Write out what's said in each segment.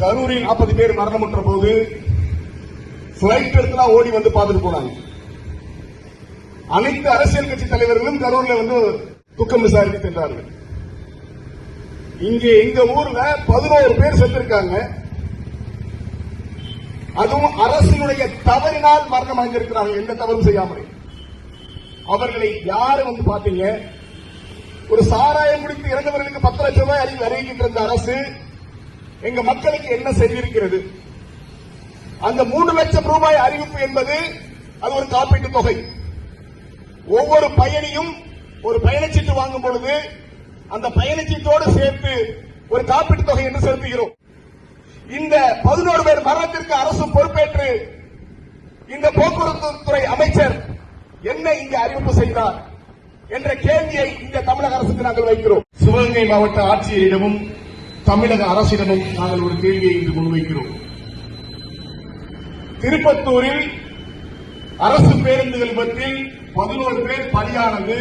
கரூரில் நாற்பது பேர் மரணமுற்ற போது பிளைட் எடுத்துலாம் ஓடி வந்து பார்த்துட்டு போனாங்க. அனைத்து அரசியல் கட்சி தலைவர்களும் கரூர்ல வந்து துக்கம் விசாரித்து சென்றார்கள். இங்கே எங்க ஊர்ல பதினோரு பேர் செத்திருக்காங்க அதுவும் அரசினுடைய தவறினால் மரணம் அடைந்திருக்கிறார்கள். எந்த தவறும் செய்யாமல். அவர்களை யாரு வந்து பாத்தீங்க ஒரு சாராயம் குடித்து இறந்தவர்களுக்கு பத்து லட்சம் ரூபாய் அறிவி அறிவிக்கின்ற அரசு எங்க மக்களுக்கு என்ன செய்திருக்கிறது அந்த மூன்று லட்சம் ரூபாய் அறிவிப்பு என்பது அது ஒரு காப்பீட்டு தொகை. ஒவ்வொரு பயணியும் ஒரு பயணச்சீட்டு வாங்கும் பொழுது அந்த பயணச்சீட்டோடு சேர்த்து ஒரு காப்பீட்டு தொகை என்று செலுத்துகிறோம். இந்த பதினோரு பேர் மரணத்திற்கு அரசு பொறுப்பேற்று இந்த போக்குவரத்து துறை அமைச்சர் என்ன இங்கு அறிவிப்பு செய்தார் என்ற கேள்வியை இந்த தமிழக அரசுக்கு நாங்கள் வைக்கிறோம். சிவகங்கை மாவட்ட ஆட்சியரிடமும் தமிழக அரசிடமும் நாங்கள் ஒரு கேள்வியை இன்று முன்வைக்கிறோம். திருப்பத்தூரில் அரசு பேருந்துகள் பற்றி பதினோரு பேர் பலியானது.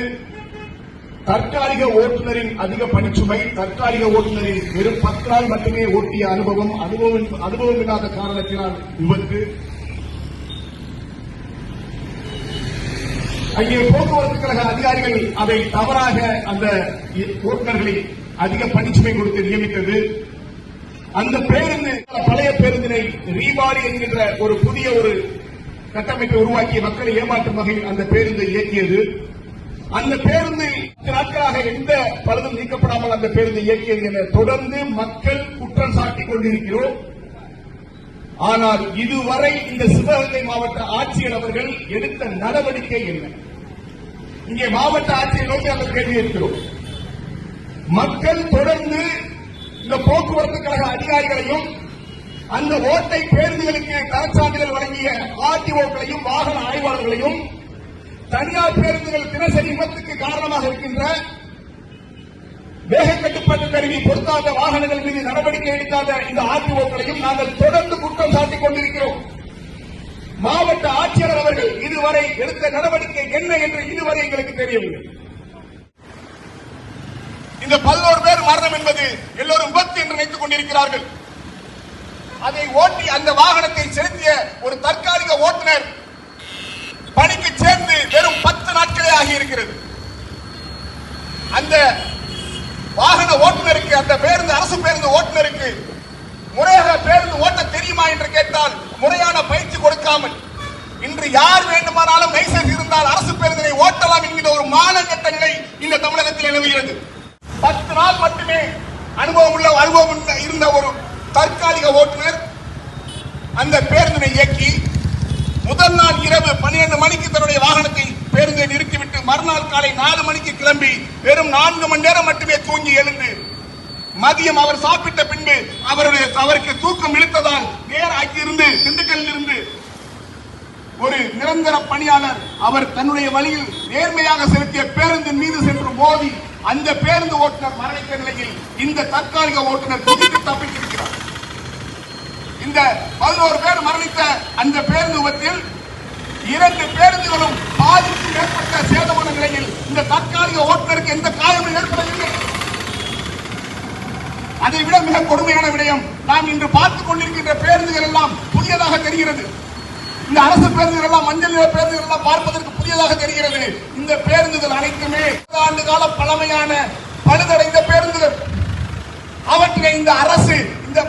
தற்காலிக ஓட்டுநரின் அதிக பணிச்சுமை தற்காலிக ஓட்டுநரின் வெறும் பத்து நாள் மட்டுமே ஓட்டிய அனுபவம் அனுபவம் அனுபவம் இல்லாத காரணத்தினால் விபத்து அங்கே போக்குவரத்து கழக அதிகாரிகள் அதை தவறாக அந்த ஓட்டுநர்களை அதிக பணிச்சுமை கொடுத்து நியமித்தது. அந்த பேருந்து பழைய பேருந்தினை ரீபாடி என்கின்ற ஒரு புதிய ஒரு கட்டமைப்பை உருவாக்கிய மக்களை ஏமாற்றும் வகையில் அந்த பேருந்தை இயக்கியது. அந்த பேருந்து நாட்களாக எந்த பழுதும் நீக்கப்படாமல் அந்த பேருந்து இயக்கியது என தொடர்ந்து மக்கள் குற்றம் சாட்டிக் கொண்டிருக்கிறோம். ஆனால் இதுவரை இந்த சிவகங்கை மாவட்ட ஆட்சியர் அவர்கள் எடுத்த நடவடிக்கை என்ன? இங்கே மாவட்ட ஆட்சியை நோக்கி நாங்கள் கேள்வி இருக்கிறோம் மக்கள் தொடர்ந்து இந்த போக்குவரத்து கழக அதிகாரிகளையும் அந்த ஓட்டை பேருந்துகளுக்கு தரச்சான்றிதழ் வழங்கிய ஆர்டிஓக்களையும் வாகன ஆய்வாளர்களையும் தனியார் பேருந்துகள் தினசரி விபத்துக்கு காரணமாக இருக்கின்ற வேக கட்டுப்பாட்டு கருவி பொருத்தாத வாகனங்கள் மீது நடவடிக்கை எடுக்காத இந்த ஆர்டிஓக்களையும் நாங்கள் தொடர்ந்து குற்றம் சாட்டிக் கொண்டிருக்கிறோம். மாவட்ட ஆட்சியர் அவர்கள் இதுவரை எடுத்த நடவடிக்கை என்ன என்று இதுவரை எங்களுக்கு தெரியவில்லை. இந்த பல்லோரு பேர் மரணம் என்பது எல்லோரும் விபத்து என்று நினைத்துக் கொண்டிருக்கிறார்கள். அதை ஓட்டி அந்த வாகனத்தை செலுத்திய ஒரு தற்காலிக ஓட்டுநர் பணிக்கு சேர்ந்து வெறும் பத்து நாட்களே ஆகியிருக்கிறது. அந்த வாகன ஓட்டுநருக்கு அந்த பேருந்து அரசு பேருந்து ஓட்டுநருக்கு முறையாக பேருந்து ஓட்ட தெரியுமா என்று கேட்டால் முறையான பயிற்சி கொடுக்காமல் இன்று யார் வேண்டுமானாலும் லைசன்ஸ் இருந்தால் அரசு பேருந்தினை ஓட்டலாம் என்கிற ஒரு மானங்கட்ட நிலை இந்த தமிழகத்தில் நிலவுகிறது. பத்து நாள் மட்டுமே அனுபவம் உள்ள அனுபவம் உள்ள- இருந்த ஒரு தற்காலிக ஓட்டுநர் அந்த பேருந்தினை இயக்கி முதல் நாள் இரவு பன்னிரண்டு மணிக்கு தன்னுடைய வாகனத்தை பேருந்தை நிறுத்திவிட்டு மறுநாள் காலை நாலு மணிக்கு கிளம்பி வெறும் நான்கு மணி நேரம் மட்டுமே தூங்கி எழுந்து மதியம் அவர் சாப்பிட்ட பின்பு அவருடைய அவருக்கு தூக்கம் இழுத்ததால் நேராக்கி இருந்து திண்டுக்கல்லில் இருந்து ஒரு நிரந்தர பணியாளர் அவர் தன்னுடைய வழியில் நேர்மையாக செலுத்திய பேருந்தின் மீது சென்று மோதி அந்த பேருந்து ஓட்டுநர் மரணித்த நிலையில் இந்த தற்காலிக ஓட்டுநர் குதித்து தப்பித்திருக்கிறார். இந்த பதினோரு பேர் மரணித்த அந்த பேருந்து விபத்தில் இரண்டு பேருந்துகளும் பாதிப்பு ஏற்பட்ட சேதமான நிலையில் இந்த தற்காலிக ஓட்டுநருக்கு எந்த காயமும் ஏற்படவில்லை. அதை விட மிக கொடுமையான விடயம் நாம் இன்று பார்த்துக் கொண்டிருக்கின்ற பேருந்துகள் எல்லாம் புதியதாக தெரிகிறது. இந்த அரசு பேருந்துகள் எல்லாம் மஞ்சள் நிற பேருந்துகள் எல்லாம் பார்ப்பதற்கு புதியதாக தெரிகிறது. இந்த பேருந்துகள் அனைத்துமே ஆண்டு கால பழமையான பழுதடைந்த பேருந்துகள் அவற்றை இந்த அரசு இந்த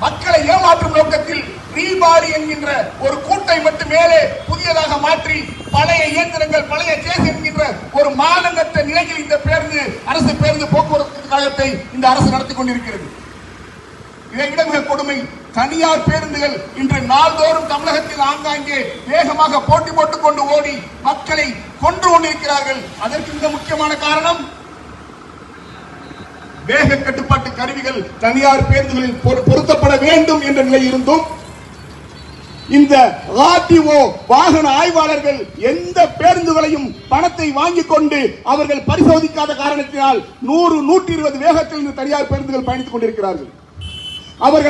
மக்களை ஏமாற்றும் நோக்கத்தில் ரீபாரி என்கின்ற ஒரு கூட்டை மட்டும் மேலே புதியதாக மாற்றி பழைய இயந்திரங்கள் பழைய சேஸ் என்கின்ற ஒரு மானங்கட்ட நிலையில் இந்த பேருந்து அரசு பேருந்து போக்குவரத்து கழகத்தை இந்த அரசு நடத்தி கொண்டிருக்கிறது. இதை விட மிக கொடுமை தனியார் பேருந்துகள் இன்று நாள்தோறும் தமிழகத்தில் ஆங்காங்கே வேகமாக போட்டி போட்டுக் கொண்டு ஓடி மக்களை கொன்று கொண்டிருக்கிறார்கள். அதற்கு மிக முக்கியமான காரணம் வேக கட்டுப்பாட்டு கருவிகள் தனியார் பேருந்துகளில் பொரு- பொருத்தப்பட வேண்டும் என்ற நிலை இருந்தும் இந்த ஆர்டிஓ வாகன ஆய்வாளர்கள் எந்த பேருந்துகளையும் பணத்தை வாங்கிக் கொண்டு அவர்கள் பரிசோதிக்காத காரணத்தினால் நூறு நூற்றி இருபது வேகத்தில் இந்த தனியார் பேருந்துகள் பயணித்துக் கொண்டிருக்கிறார்கள். அவர்கள்